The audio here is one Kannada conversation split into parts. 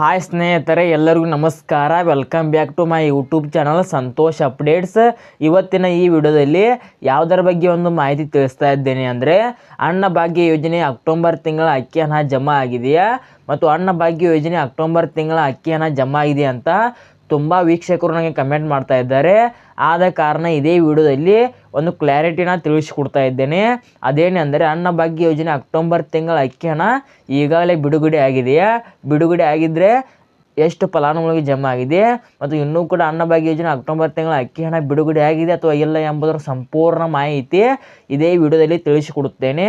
ಹಾಯ್ ಸ್ನೇಹಿತರೆ, ಎಲ್ಲರಿಗೂ ನಮಸ್ಕಾರ. Welcome back to my YouTube channel Santosh updates ಇವತ್ತಿನ ಈ ವಿಡಿಯೋದಲ್ಲಿ ಯಾವುದರ ಬಗ್ಗೆ ಒಂದು ಮಾಹಿತಿ ತಿಳಿಸ್ತಾ ಇದ್ದೇನೆ ಅಂದರೆ, ಅನ್ನ ಭಾಗ್ಯ ಯೋಜನೆ ಅಕ್ಟೋಬರ್ ತಿಂಗಳ ಅಕ್ಕಿ ಹಣ ಜಮಾ ಆಗಿದೆಯಾ? ಮತ್ತು ಅಣ್ಣ ಭಾಗ್ಯ ಯೋಜನೆ ಅಕ್ಟೋಬರ್ ತಿಂಗಳ ಅಕ್ಕಿ ಹಣ ಜಮಾ ಆಗಿದೆಯಾ ಅಂತ ತುಂಬ ವೀಕ್ಷಕರು ನನಗೆ ಕಮೆಂಟ್ ಮಾಡ್ತಾ ಇದ್ದಾರೆ. ಆದ ಕಾರಣ ಇದೇ ವಿಡಿಯೋದಲ್ಲಿ ಒಂದು ಕ್ಲಾರಿಟಿನ ತಿಳಿಸಿಕೊಡ್ತಾ ಇದ್ದೇನೆ. ಅದೇನೆಂದರೆ ಅನ್ನ ಭಾಗ್ಯ ಯೋಜನೆ ಅಕ್ಟೋಬರ್ ತಿಂಗಳ ಅಕ್ಕಿ ಹಣ ಈಗಾಗಲೇ ಬಿಡುಗಡೆ ಆಗಿದೆಯಾ? ಬಿಡುಗಡೆ ಆಗಿದ್ದರೆ ಎಷ್ಟು ಫಲಾನುಭವಿಗಳಿಗೆ ಜಮಾ ಆಗಿದೆ? ಮತ್ತು ಇನ್ನೂ ಕೂಡ ಅನ್ನಭಾಗ್ಯ ಯೋಜನೆ ಅಕ್ಟೋಬರ್ ತಿಂಗಳ ಅಕ್ಕಿ ಹಣ ಬಿಡುಗಡೆ ಆಗಿದೆ ಅಥವಾ ಇಲ್ಲ ಎಂಬುದರ ಸಂಪೂರ್ಣ ಮಾಹಿತಿ ಇದೇ ವಿಡಿಯೋದಲ್ಲಿ ತಿಳಿಸಿಕೊಡುತ್ತೇನೆ.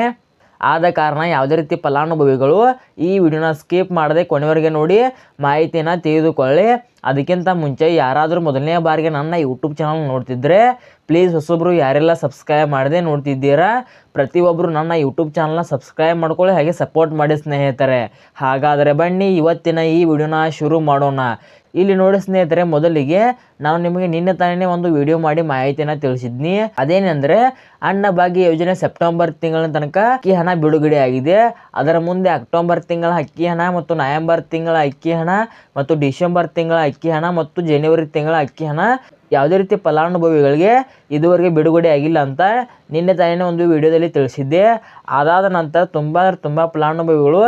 ಆದ ಕಾರಣ ಯಾವುದೇ ರೀತಿ ಫಲಾನುಭವಿಗಳು ಈ ವಿಡಿಯೋನ ಸ್ಕಿಪ್ ಮಾಡದೆ ಕೊನೆವರೆಗೆ ನೋಡಿ ಮಾಹಿತಿಯನ್ನು ತಿಳಿದುಕೊಳ್ಳಿ. ಅದಕ್ಕಿಂತ ಮುಂಚೆ ಯಾರಾದರೂ ಮೊದಲನೇ ಬಾರಿಗೆ ನನ್ನ ಯೂಟ್ಯೂಬ್ ಚಾನಲ್ ನೋಡ್ತಿದ್ರೆ ಪ್ಲೀಸ್ ಹೊಸೊಬ್ಬರು ಯಾರೆಲ್ಲ ಸಬ್ಸ್ಕ್ರೈಬ್ ಮಾಡದೆ ನೋಡ್ತಿದ್ದೀರಾ ಪ್ರತಿಯೊಬ್ಬರು ನನ್ನ ಯೂಟ್ಯೂಬ್ ಚಾನಲ್ನ ಸಬ್ಸ್ಕ್ರೈಬ್ ಮಾಡ್ಕೊಳ್ಳಿ, ಹಾಗೆ ಸಪೋರ್ಟ್ ಮಾಡಿ ಸ್ನೇಹಿತರೆ. ಹಾಗಾದರೆ ಬನ್ನಿ, ಇವತ್ತಿನ ಈ ವಿಡಿಯೋನ ಶುರು ಮಾಡೋಣ. ಇಲ್ಲಿ ನೋಡಿ ಸ್ನೇಹಿತರೆ, ಮೊದಲಿಗೆ ನಾನು ನಿಮಗೆ ನಿನ್ನೆ ತಾನೇ ಒಂದು ವಿಡಿಯೋ ಮಾಡಿ ಮಾಹಿತಿಯನ್ನು ತಿಳಿಸಿದ್ನಿ. ಅದೇನೆಂದರೆ ಅಣ್ಣ ಭಾಗ್ಯ ಯೋಜನೆ ಸೆಪ್ಟೆಂಬರ್ ತಿಂಗಳ ತನಕ ಅಕ್ಕಿ ಹಣ ಬಿಡುಗಡೆ ಆಗಿದೆ. ಅದರ ಮುಂದೆ ಅಕ್ಟೋಬರ್ ತಿಂಗಳ ಅಕ್ಕಿ ಹಣ ಮತ್ತು ನವೆಂಬರ್ ತಿಂಗಳ ಅಕ್ಕಿ ಹಣ ಮತ್ತು ಡಿಸೆಂಬರ್ ತಿಂಗಳ ಅಕ್ಕಿ ಹಣ ಮತ್ತು ಜನವರಿ ತಿಂಗಳ ಅಕ್ಕಿ ಹಣ ಯಾವುದೇ ರೀತಿ ಫಲಾನುಭವಿಗಳಿಗೆ ಇದುವರೆಗೆ ಬಿಡುಗಡೆ ಆಗಿಲ್ಲ ಅಂತ ನಿನ್ನೆ ತಾನೇ ಒಂದು ವಿಡಿಯೋದಲ್ಲಿ ತಿಳಿಸಿದ್ದೆ. ಅದಾದ ನಂತರ ತುಂಬ ತುಂಬ ಫಲಾನುಭವಿಗಳು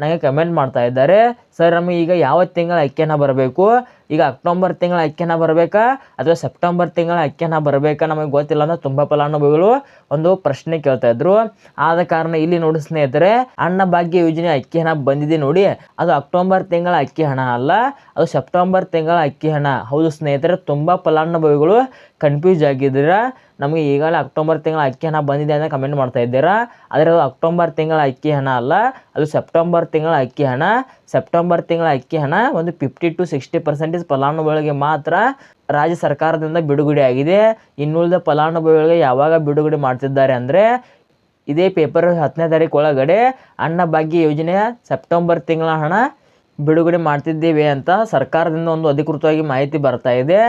ನನಗೆ ಕಮೆಂಟ್ ಮಾಡ್ತಾ ಇದ್ದಾರೆ. ಸರ್, ನಮಗೆ ಈಗ ಯಾವ ತಿಂಗಳ ಅಕ್ಕಿ ಹಣ ಬರಬೇಕು? ಈಗ ಅಕ್ಟೋಬರ್ ತಿಂಗಳ ಅಕ್ಕಿಯನ್ನ ಬರಬೇಕಾ? ಅಥವಾ ಸೆಪ್ಟೆಂಬರ್ ತಿಂಗಳ ಅಕ್ಕಿಯನ್ನ ಬರಬೇಕಾ? ನಮಗೆ ಗೊತ್ತಿಲ್ಲ ಅಂದ್ರೆ ತುಂಬ ಫಲಾನುಭವಿಗಳು ಒಂದು ಪ್ರಶ್ನೆ ಕೇಳ್ತಾ ಇದ್ರು. ಆದ ಕಾರಣ ಇಲ್ಲಿ ನೋಡಿ ಸ್ನೇಹಿತರೆ ಅಣ್ಣ ಭಾಗ್ಯ ಯೋಜನೆ ಅಕ್ಕಿ ಹಣ ಬಂದಿದೆ ನೋಡಿ. ಅದು ಅಕ್ಟೋಬರ್ ತಿಂಗಳ ಅಕ್ಕಿ ಹಣ ಅಲ್ಲ, ಅದು ಸೆಪ್ಟೆಂಬರ್ ತಿಂಗಳ ಅಕ್ಕಿ ಹಣ. ಹೌದು ಸ್ನೇಹಿತರೆ, ತುಂಬ ಫಲಾನುಭವಿಗಳು ಕನ್ಫ್ಯೂಸ್ ಆಗಿದ್ದೀರಾ? ನಮಗೆ ಈಗಾಗಲೇ ಅಕ್ಟೋಬರ್ ತಿಂಗಳ ಅಕ್ಕಿ ಹಣ ಬಂದಿದೆ ಅಂತ ಕಮೆಂಟ್ ಮಾಡ್ತಾ ಇದ್ದೀರಾ? ಆದರೆ ಅದು ಅಕ್ಟೋಬರ್ ತಿಂಗಳ ಅಕ್ಕಿ ಹಣ ಅಲ್ಲ, ಅದು ಸೆಪ್ಟೆಂಬರ್ ತಿಂಗಳ ಅಕ್ಕಿ ಹಣ. ಸೆಪ್ಟೆಂಬರ್ ತಿಂಗಳ ಅಕ್ಕಿ ಹಣ ಒಂದು ಫಿಫ್ಟಿ ಟು ಸಿಕ್ಸ್ಟಿ ಪರ್ಸೆಂಟೇಜ್ ಫಲಾನುಭವಿಗಳಿಗೆ ಮಾತ್ರ ರಾಜ್ಯ ಸರ್ಕಾರದಿಂದ ಬಿಡುಗಡೆ ಆಗಿದೆ. ಇನ್ನುಳಿದ ಫಲಾನುಭವಿಗಳಿಗೆ ಯಾವಾಗ ಬಿಡುಗಡೆ ಮಾಡ್ತಿದ್ದಾರೆ ಅಂದರೆ ಇದೇ ಪೇಪರ್ ಹತ್ತನೇ ತಾರೀಕು ಒಳಗಡೆ ಅನ್ನ ಭಾಗ್ಯ ಯೋಜನೆಯ ಸೆಪ್ಟೆಂಬರ್ ತಿಂಗಳ ಹಣ ಬಿಡುಗಡೆ ಮಾಡ್ತಿದ್ದೇವೆ ಅಂತ ಸರ್ಕಾರದಿಂದ ಒಂದು ಅಧಿಕೃತವಾಗಿ ಮಾಹಿತಿ ಬರ್ತಾ ಇದೆ.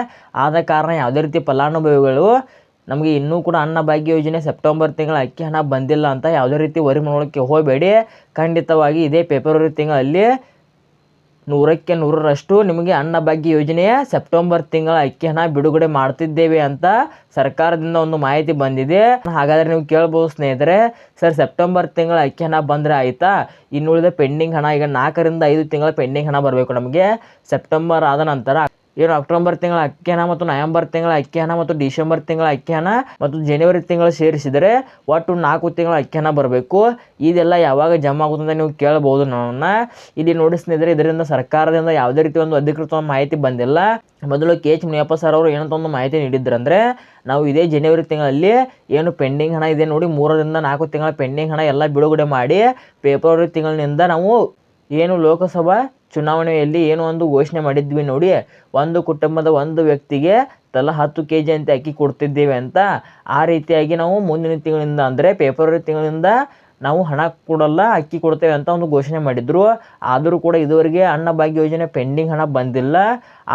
ಆದ ಕಾರಣ ಯಾವುದೇ ರೀತಿ ಫಲಾನುಭವಿಗಳು ನಮಗೆ ಇನ್ನೂ ಕೂಡ ಅನ್ನ ಭಾಗ್ಯ ಯೋಜನೆ ಸೆಪ್ಟೆಂಬರ್ ತಿಂಗಳ ಅಕ್ಕಿ ಹಣ ಬಂದಿಲ್ಲ ಅಂತ ಯಾವುದೇ ರೀತಿ ವರಿ ಮಾಡೋಕ್ಕೆ ಹೋಗಬೇಡಿ. ಖಂಡಿತವಾಗಿ ಇದೇ ಫೆಬ್ರವರಿ ತಿಂಗಳಲ್ಲಿ ನೂರಕ್ಕೆ ನೂರರಷ್ಟು ನಿಮಗೆ ಅನ್ನ ಭಾಗ್ಯ ಯೋಜನೆಯ ಸೆಪ್ಟೆಂಬರ್ ತಿಂಗಳ ಅಕ್ಕಿ ಹಣ ಬಿಡುಗಡೆ ಮಾಡ್ತಿದ್ದೇವೆ ಅಂತ ಸರ್ಕಾರದಿಂದ ಒಂದು ಮಾಹಿತಿ ಬಂದಿದೆ. ಹಾಗಾದರೆ ನೀವು ಕೇಳ್ಬೋದು ಸ್ನೇಹಿತರೆ, ಸರ್ ಸೆಪ್ಟೆಂಬರ್ ತಿಂಗಳ ಅಕ್ಕಿ ಹಣ ಬಂದರೆ ಆಯಿತಾ? ಇನ್ನುಳಿದ ಪೆಂಡಿಂಗ್ ಹಣ, ಈಗ ನಾಲ್ಕರಿಂದ ಐದು ತಿಂಗಳ ಪೆಂಡಿಂಗ್ ಹಣ ಬರಬೇಕು ನಮಗೆ. ಸೆಪ್ಟೆಂಬರ್ ಆದ ನಂತರ ಏನು ಅಕ್ಟೋಬರ್ ತಿಂಗಳ ಅಕ್ಕಿ ಮತ್ತು ನವೆಂಬರ್ ತಿಂಗಳ ಅಕ್ಕಿ ಮತ್ತು ಡಿಸೆಂಬರ್ ತಿಂಗಳ ಅಕ್ಕಿ ಮತ್ತು ಜನವರಿ ತಿಂಗಳು ಸೇರಿಸಿದರೆ ಒಟ್ಟು ನಾಲ್ಕು ತಿಂಗಳ ಅಕ್ಕಿ ಬರಬೇಕು. ಇದೆಲ್ಲ ಯಾವಾಗ ಜಮಾ ಆಗುತ್ತೆ ಅಂತ ನೀವು ಕೇಳಬಹುದು ನನ್ನ ಇಲ್ಲಿ ನೋಡಿಸ್ತಿದ್ರೆ ಇದರಿಂದ ಸರ್ಕಾರದಿಂದ ಯಾವುದೇ ರೀತಿ ಒಂದು ಅಧಿಕೃತ ಮಾಹಿತಿ ಬಂದಿಲ್ಲ. ಮೊದಲು ಕೆ ಎಚ್ ಮುನಿಯಪ್ಪ ಸರ್ ಅವರು ಏನಂತ ಒಂದು ಮಾಹಿತಿ ನೀಡಿದ್ರಂದರೆ ನಾವು ಇದೇ ಜನವರಿ ತಿಂಗಳಲ್ಲಿ ಏನು ಪೆಂಡಿಂಗ್ ಹಣ ಇದೆ ನೋಡಿ ಮೂರರಿಂದ ನಾಲ್ಕು ತಿಂಗಳ ಪೆಂಡಿಂಗ್ ಹಣ ಎಲ್ಲ ಬಿಡುಗಡೆ ಮಾಡಿ ಫೆಬ್ರವರಿ ತಿಂಗಳಿನಿಂದ ನಾವು ಏನು ಲೋಕಸಭಾ ಚುನಾವಣೆಯಲ್ಲಿ ಏನು ಒಂದು ಘೋಷಣೆ ಮಾಡಿದ್ವಿ ನೋಡಿ, ಒಂದು ಕುಟುಂಬದ ಒಂದು ವ್ಯಕ್ತಿಗೆ ತಲಾ ಹತ್ತು ಕೆ ಜಿ ಅಂತ ಅಕ್ಕಿ ಕೊಡ್ತಿದ್ದೇವೆ ಅಂತ. ಆ ರೀತಿಯಾಗಿ ನಾವು ಮುಂದಿನ ತಿಂಗಳಿಂದ ಅಂದರೆ ಪೇಪರ್ ತಿಂಗಳಿಂದ ನಾವು ಹಣ ಕೊಡಲ್ಲ, ಅಕ್ಕಿ ಕೊಡ್ತೇವೆ ಅಂತ ಒಂದು ಘೋಷಣೆ ಮಾಡಿದ್ರು. ಆದರೂ ಕೂಡ ಇದುವರೆಗೆ ಅನ್ನಭಾಗ್ಯ ಯೋಜನೆ ಪೆಂಡಿಂಗ್ ಹಣ ಬಂದಿಲ್ಲ.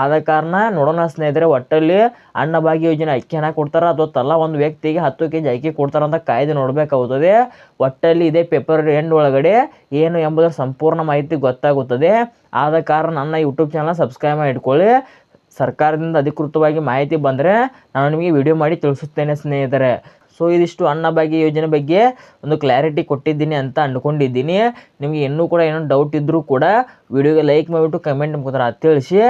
ಆದ ಕಾರಣ ನೋಡೋಣ ಸ್ನೇಹಿತರೆ, ಒಟ್ಟಲ್ಲಿ ಅನ್ನಭಾಗ್ಯ ಯೋಜನೆ ಅಕ್ಕಿ ಹಣ ಕೊಡ್ತಾರ ಅಥವಾ ತಲಾ ಒಂದು ವ್ಯಕ್ತಿಗೆ ಹತ್ತು ಕೆ ಜಿ ಅಕ್ಕಿ ಕೊಡ್ತಾರ ಅಂತ ಕಾಯ್ದೆ ನೋಡಬೇಕಾಗುತ್ತದೆ. ಒಟ್ಟಲ್ಲಿ ಇದೇ ಪೇಪರ್ ಎಂಡ್ ಒಳಗಡೆ ಏನು ಎಂಬುದರ ಸಂಪೂರ್ಣ ಮಾಹಿತಿ ಗೊತ್ತಾಗುತ್ತದೆ. ಆದ ಕಾರಣ ನನ್ನ ಯೂಟ್ಯೂಬ್ ಚಾನಲ್ ಸಬ್ಸ್ಕ್ರೈಬ್ ಮಾಡಿ ಇಟ್ಕೊಳ್ಳಿ. ಸರ್ಕಾರದಿಂದ ಅಧಿಕೃತವಾಗಿ ಮಾಹಿತಿ ಬಂದರೆ ನಾನು ನಿಮಗೆ ವಿಡಿಯೋ ಮಾಡಿ ತಿಳಿಸುತ್ತೇನೆ ಸ್ನೇಹಿತರೆ. ಸೊ ಇದಿಷ್ಟು ಅನ್ನಭಾಗ್ಯ ಯೋಜನೆ ಬಗ್ಗೆ ಒಂದು ಕ್ಲಾರಿಟಿ ಕೊಟ್ಟಿದ್ದೀನಿ ಅಂತ ಅಂದ್ಕೊಂಡಿದ್ದೀನಿ. ನಿಮಗೆ ಇನ್ನೂ ಕೂಡ ಏನೋ ಡೌಟ್ ಇದ್ದರೂ ಕೂಡ ವಿಡಿಯೋಗೆ ಲೈಕ್ ಮಾಡಿಬಿಟ್ಟು ಕಮೆಂಟ್ ಮುಖಾಂತರ ತಿಳಿಸಿ.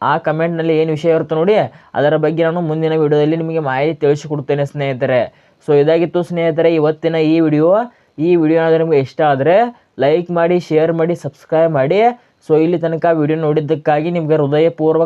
ಆ ಕಮೆಂಟ್ನಲ್ಲಿ ಏನು ವಿಷಯ ಇರುತ್ತೆ ನೋಡಿ, ಅದರ ಬಗ್ಗೆ ನಾನು ಮುಂದಿನ ವಿಡಿಯೋದಲ್ಲಿ ನಿಮಗೆ ಮಾಹಿತಿ ತಿಳಿಸಿಕೊಡ್ತೇನೆ ಸ್ನೇಹಿತರೆ. ಸೊ ಇದಾಗಿತ್ತು ಸ್ನೇಹಿತರೆ, ಇವತ್ತಿನ ಈ ವಿಡಿಯೋ ಈ ವಿಡಿಯೋ ಏನಾದರೂ ನಿಮಗೆ ಇಷ್ಟ ಆದರೆ ಲೈಕ್ ಮಾಡಿ ಶೇರ್ ಮಾಡಿ ಸಬ್ಸ್ಕ್ರೈಬ್ ಮಾಡಿ. ಸೊ ಇಲ್ಲಿ ತನಕ ವಿಡಿಯೋ ನೋಡಿದ್ದಕ್ಕಾಗಿ ನಿಮಗೆ ಹೃದಯಪೂರ್ವಕ